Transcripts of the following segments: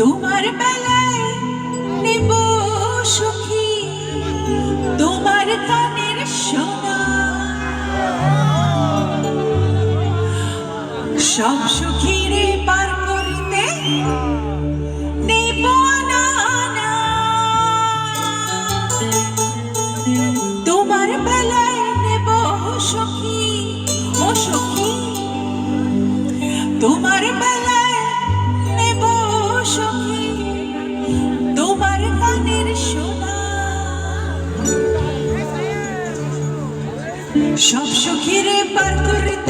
তোমার বেলায় নেব সুখী তোমার কানের সোনা সব সব সুখীরে পার করিতে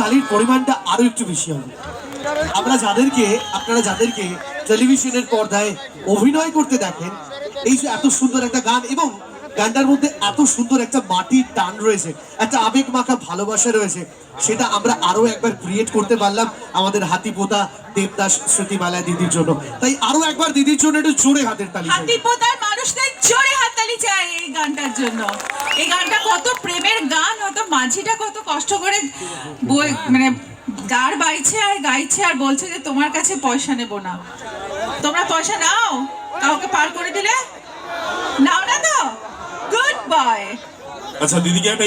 তালির পরিমাণটা আরও একটু বেশি হবে আমরা যাদেরকে, আপনারা যাদেরকে টেলিভিশনের পর্দায় অভিনয় করতে দেখেন, এই যে এত সুন্দর একটা গান এবং গানটার মধ্যে এত সুন্দর একটা মাটির টান রয়েছে, একটা আবেগ মাখা ভালোবাসা রয়েছে, সেটা আমরা আরও একবার ক্রিয়েট করতে পারলাম আমাদের হাতিপোতা দেবদাস স্মৃতিমালা দিদির জন্য তাই আরও একবার দিদির জন্য একটু জোরে হাতের তালি চাই। জোরে হাততালি চাই এই গানটার জন্য। এই গানটা কত প্রেমের গান মাঝিটা কত কষ্ট করে বই মানে গার বাইছে আর গাইছে আর বলছে যে তোমার কাছে পয়সা নেব না। তোমরা পয়সা নাও, কাউকে পার করে দিলে? নাও না তো? গুড বয় আচ্ছা দিদিকে একটা